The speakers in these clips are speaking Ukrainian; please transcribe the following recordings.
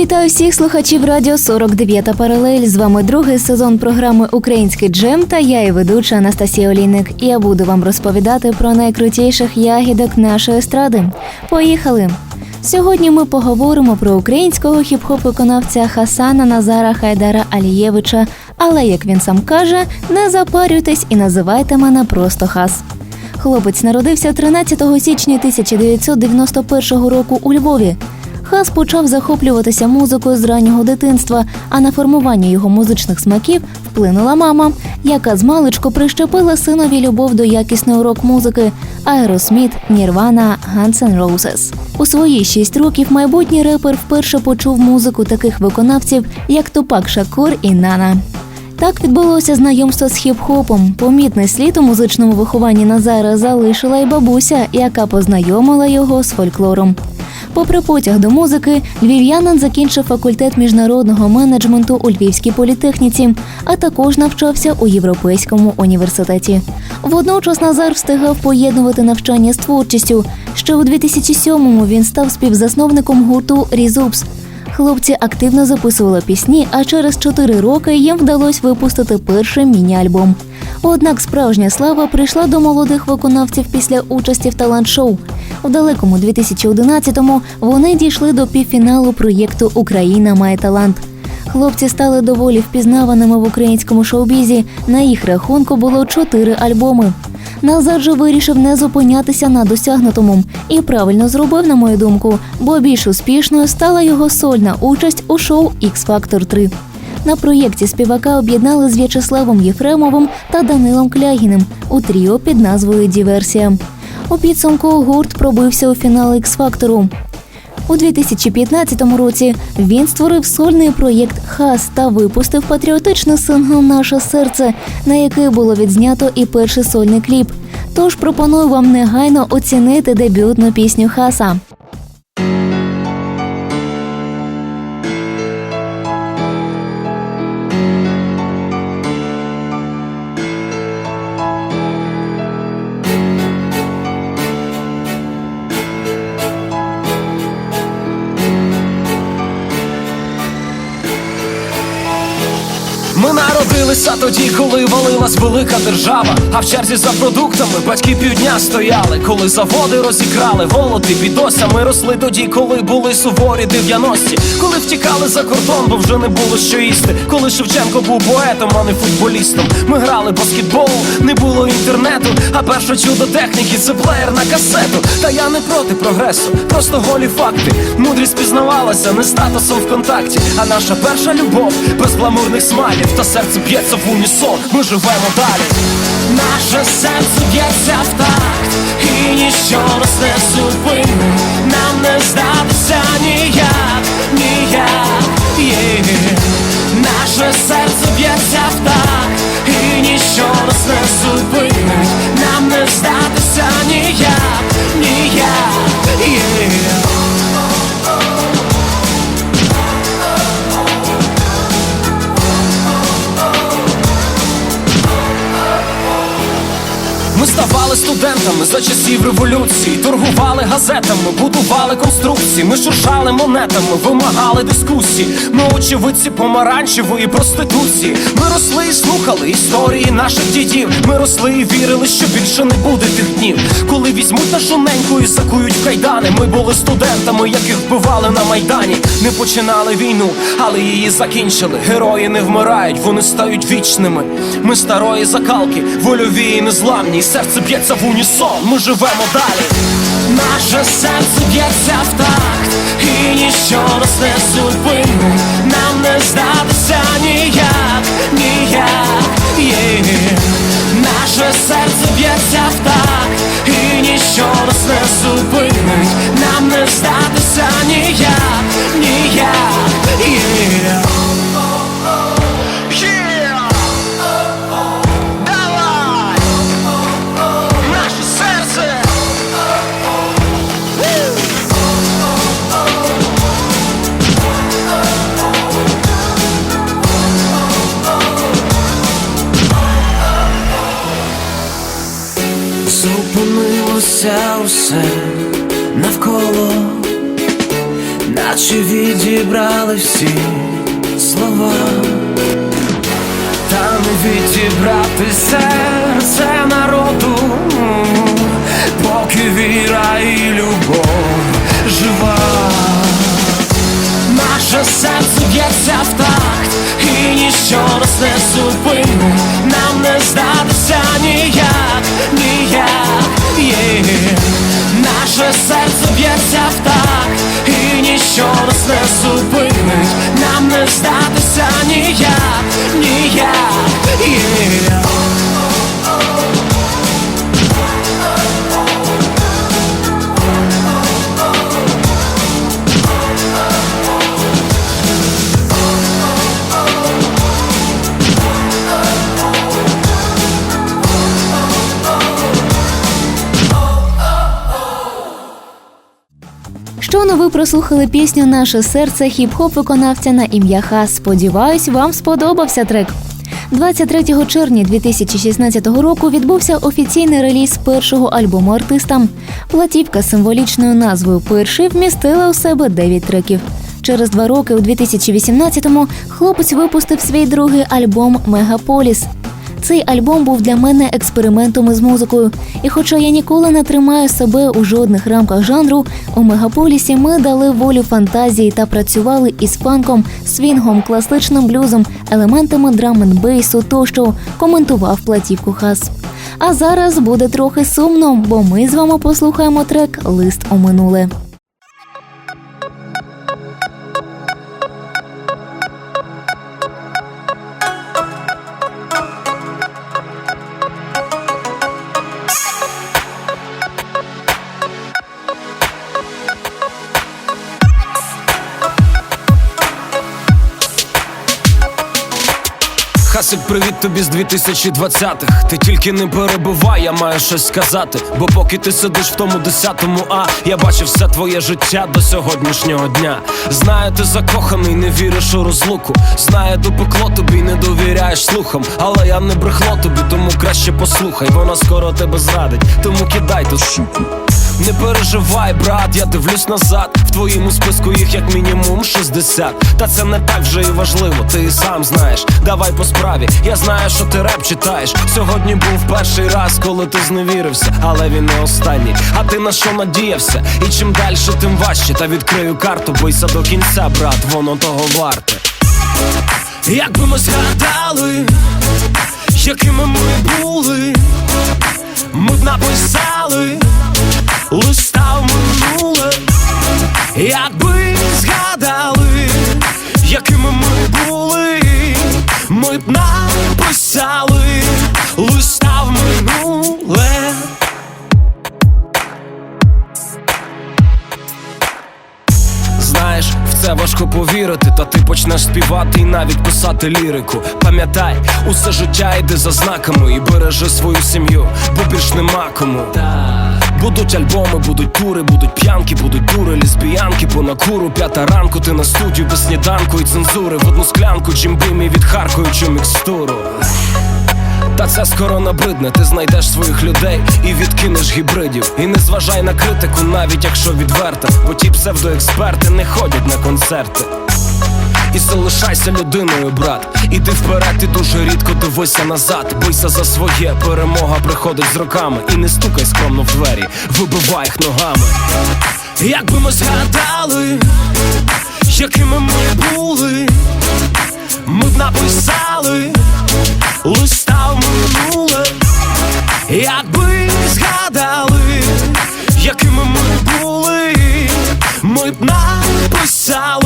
Вітаю всіх слухачів радіо 49 паралель. З вами другий сезон програми Український джем та я і ведуча Анастасія Олійник. Я буду вам розповідати про найкрутіших ягідок нашої естради. Поїхали! Сьогодні ми поговоримо про українського хіп-хоп виконавця Хасана Назара Хайдара Алієвича. Але як він сам каже, не запарюйтесь і називайте мене просто хас. Хлопець народився 13 січня 1991 року у Львові. Хас почав захоплюватися музикою з раннього дитинства, а на формування його музичних смаків вплинула мама, яка з маличку прищепила синові любов до якісної рок-музики Аеросміт, Нірвана, N' Roses. У свої шість років майбутній репер вперше почув музику таких виконавців, як Тупак Шакур і Нана. Так відбулося знайомство з хіп-хопом. Помітний слід у музичному вихованні Назара залишила й бабуся, яка познайомила його з фольклором. Попри потяг до музики, львів'янин закінчив факультет міжнародного менеджменту у Львівській політехніці, а також навчався у Європейському університеті. Водночас Назар встигав поєднувати навчання з творчістю. Ще у 2007-му він став співзасновником гурту Різупс. Хлопці активно записували пісні, а через чотири роки їм вдалося випустити перший міні-альбом. Однак справжня слава прийшла до молодих виконавців після участі в талант-шоу. У далекому 2011-му вони дійшли до півфіналу проєкту Україна має талант. Хлопці стали доволі впізнаваними в українському шоу-бізі. На їх рахунку було чотири альбоми. Назар же вирішив не зупинятися на досягнутому і правильно зробив, на мою думку, бо більш успішною стала його сольна участь у шоу x Factor 3 На проєкті співака об'єднали з В'ячеславом Єфремовим та Данилом Клягіним у тріо під назвою Діверсія. У підсумку гурт пробився у фінал Factor. У 2015 році він створив сольний проєкт Хас та випустив патріотичний сингл Наше серце, на який було відзнято і перший сольний кліп. Тож пропоную вам негайно оцінити дебютну пісню Хаса. Народилися тоді, коли валилась велика держава. А в черзі за продуктами батьки півдня стояли, коли заводи розікрали голоди, бідося. Ми росли тоді, коли були суворі 90-ті коли втікали за кордон, бо вже не було що їсти. Коли Шевченко був поетом, а не футболістом. Ми грали баскетбол, не було інтернету. А перше чудо техніки це плеєр на касету. Та я не проти прогресу, просто голі факти. Мудрість пізнавалася не статусом в контакті. А наша перша любов без гламурних смайлів та серце б'ється в унісон. Ми живемо далі. Наше серце б'ється в такт, і ніщо нас не зупинить. Нам не здатися ніяк. Студентами за часів революції, торгували газетами, будували конструкції, ми шуршали монетами, вимагали дискусії. Ми очевидці помаранчевої проституції. Ми росли і слухали історії наших дідів. Ми росли і вірили, що більше не буде тих днів. Коли візьмуть нашу неньку і закують кайдани. Ми були студентами, яких вбивали на майдані. Не починали війну, але її закінчили. Герої не вмирають, вони стають вічними. Ми старої закалки, вольові і незламні. І серце б'ється в унісон, ми живемо далі. Наше серце б'ється в такт, і ніщо нас не зупинить. Нам не здатися ніяк, ніяк. Є. Наше серце б'ється в такт, і ніщо нас не зупинить. Нам не здатися ніяк, ніяк. Є. усе навколо наче відібрали всі слова, та не відібрати серце народу, поки віра і любов жива. Наше серце б'ється в такт, і ніщо нас не зупине, не зупинить, нам не здатися ніяк, ніяк, є. Прослухали пісню Наше серце хіп-хоп виконавця на ім'я Хас. Сподіваюсь, вам сподобався трек. 23 червня 2016 року відбувся офіційний реліз першого альбому артиста. Платівка з символічною назвою Перший вмістила у себе 9 треків. Через два роки, у 2018-му, хлопець випустив свій другий альбом Мегаполіс. Цей альбом був для мене експериментом із музикою. І хоча я ніколи не тримаю себе у жодних рамках жанру, у мегаполісі ми дали волю фантазії та працювали із фанком, свінгом, класичним блюзом, елементами драм-н-бейсу тощо коментував платівку хас. А зараз буде трохи сумно, бо ми з вами послухаємо трек Лист у минуле. Хасик, привіт тобі з 2020-х Ти тільки не перебувай, я маю щось сказати. Бо поки ти сидиш в тому десятому А, я бачив все твоє життя до сьогоднішнього дня. Знаю, ти закоханий, не віриш у розлуку. Знаю, допекло тобі, не довіряєш слухам. Але я не брехло тобі, тому краще послухай. Вона скоро тебе зрадить, тому кидай ту суку. Не переживай, брат, я дивлюсь назад. В твоєму списку їх як мінімум 60 Та це не так вже і важливо, ти і сам знаєш. Давай по справі, я знаю, що ти реп читаєш. Сьогодні був перший раз, коли ти зневірився, але він не останній. А ти на що надіявся? І чим далі, тим важче. Та відкрию карту, бийся до кінця, брат, воно того варте. Якби ми згадали, якими ми були, ми б написали листа в минуле, якби згадали, якими ми були, ми б написали листа в минуле. Знаєш, в це важко повірити, та ти почнеш співати і навіть писати лірику. Пам'ятай, усе життя йде за знаками і бережи свою сім'ю, бо більш нема кому. Будуть альбоми, будуть тури, будуть п'янки, будуть дури, лесбіянки, по накуру, п'ята ранку, ти на студію без сніданку і цензури в одну склянку, чим бимі відхаркуючу мікстуру. Та це скоро набридне, ти знайдеш своїх людей і відкинеш гібридів. І не зважай на критику, навіть якщо відверта, бо ті псевдоексперти не ходять на концерти. І залишайся людиною, брат. Іди вперед, і дуже рідко дивися назад. Бийся за своє, перемога приходить з роками. І не стукай скромно в вибивай їх ногами. Якби ми згадали, якими ми були, ми б написали листа в минуле, якби згадали, якими ми були, ми б написали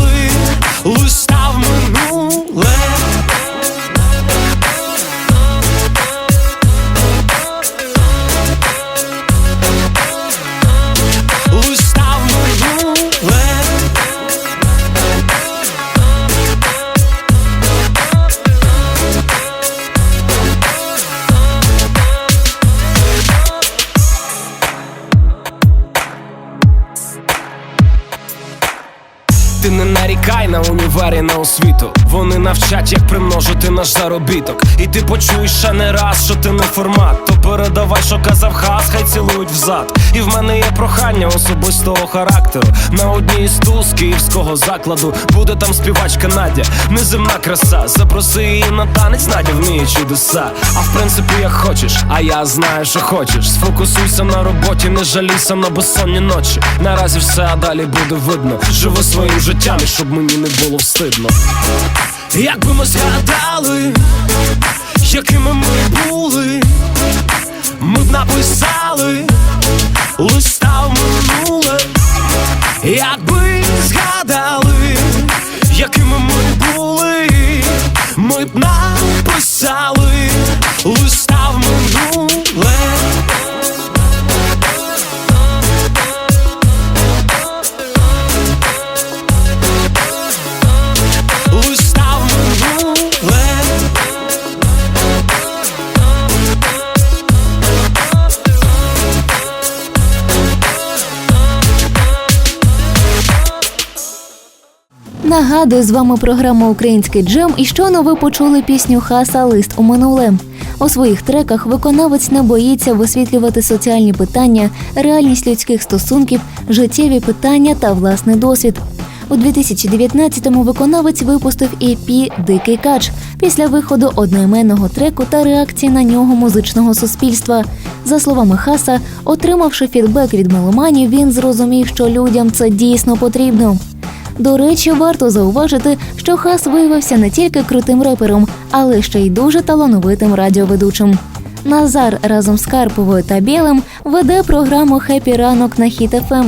примножити наш заробіток. І ти почуєш ще не раз, що ти не формат. То передавай, що казав хас, хай цілують взад. І в мене є прохання особистого характеру. На одній із туз київського закладу буде там співачка Надя, неземна краса. Запроси її на танець, Надя вміє чудеса. А в принципі, як хочеш, а я знаю, що хочеш. Сфокусуйся на роботі, не жалійся на безсонні ночі. Наразі все, а далі буде видно. Живи своїм життям, щоб мені не було встидно. Якби ми згадали, якими ми були, ми б написали Нагадую, з вами програма Український джем і щойно ви почули пісню Хаса Лист у минуле. У своїх треках виконавець не боїться висвітлювати соціальні питання, реальність людських стосунків, життєві питання та власний досвід. У 2019-му виконавець випустив EP Дикий кач після виходу одноіменного треку та реакції на нього музичного суспільства. За словами Хаса, отримавши фідбек від меломанів, він зрозумів, що людям це дійсно потрібно. До речі, варто зауважити, що Хас виявився не тільки крутим репером, але ще й дуже талановитим радіоведучим. Назар разом з Карповою та Білим веде програму Хепі ранок на Хіт ФМ.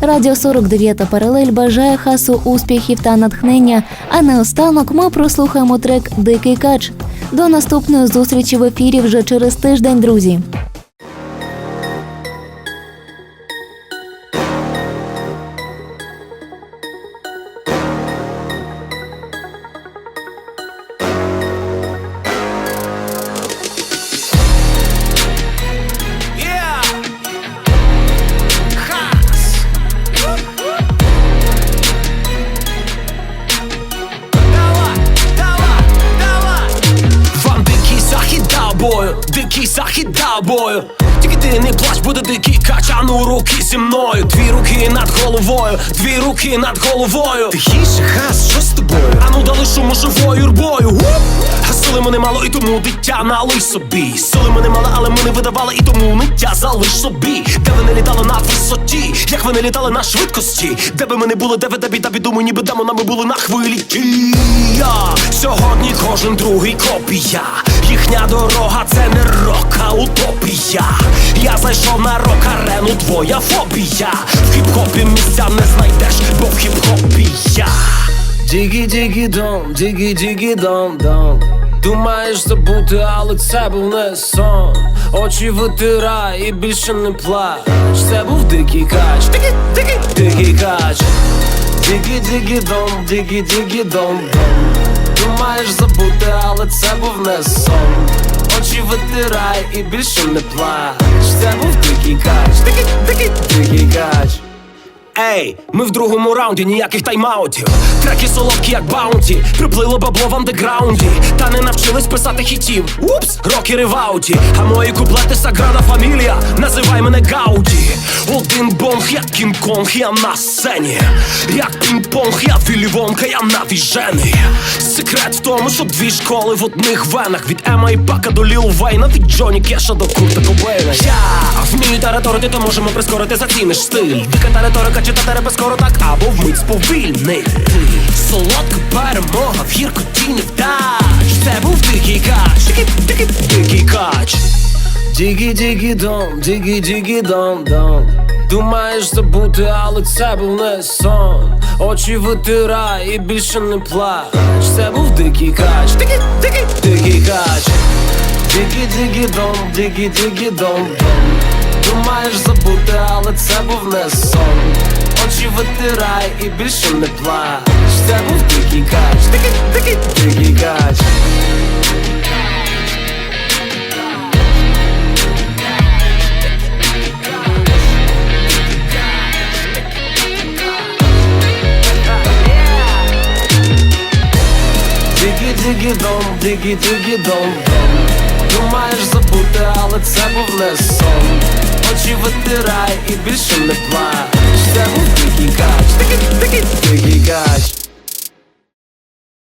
Радіо 49 паралель бажає хасу успіхів та натхнення. А наостанок ми прослухаємо трек Дикий кач. До наступної зустрічі в ефірі вже через тиждень, друзі. Дикий захід дав бою. Тільки ти не плач, буде дикий качану ну руки зі мною. Дві руки над головою, дві руки над головою. Тихіше, хас, що з тобою? А ну дали шуму живою рбою. Уп! Сили мене мало, і тому дитя налий собі. Сили мене мало, але ми не видавали, і тому ниття залиш собі. Де ви не літали на висоті, як ви не літали на швидкості. Де би ми не були, де ви де біда біду, ніби демонами були на хвилі. Я сьогодні кожен другий копія. Їхня дорога це не рок, а утопія. Я зайшов на рок-арену, твоя фобія. В хіп-хопі місця не знайдеш, бо в хіп-хопі я. Дігі дігі Думаєш забути, але це був не сон. Очі витирай і більше не плач. Це був дикий кач, дикий, дикий, дикий кач. Дігі дігі дом, дігі дігі дом. Дом Думаєш забути, але це був не сон. Очі витирай і більше не плач. Це був дикий кач, дикий, дикий, дикий кач. Ей, ми в другому раунді, ніяких тайм-аутів Треки солодкі, як баунті, приплило бабло в андеграунді. Та не навчились писати хітів. Упс, рокери в ауті. А мої куплети саграна фамілія, називай мене Гауді. Один бонг, як Кінг-Конг, я на сцені. Як пінг-понг, я Віллі Вонка, я навіжений Секрет в тому, що дві школи в одних венах. Від Ема і Пака до Ліл Вейна, від Джоні Кеша до Курта Кобейна. Я вмію тараторити, то можемо прискорити, заціниш стиль. Дика тараторика, читати репе скоро так, або вмить сповільнити Солодка перемога в гіркоті не вдач. Це був дикий кач, дикий, дикий, дикий кач. Дігі дігі дом, дігі дігі дом дом Думаєш забути, але це був не сон. Очі витирай і більше не плач. Це був дикий кач, дикий, дикий, дикий кач. Дігі дігі дом, дігі дігі дом дом. Думаєш забути, але це був не сон. Очі витирай і більше не плач це був тільки кач, тільки, тільки, тільки кач. Дигі-дигі-дом, дигі-дигі-дом Думаєш забути, але це був не сон. Очі витирай і більше не плач. Це був тики, кач, дикий, дикий, дикий кач.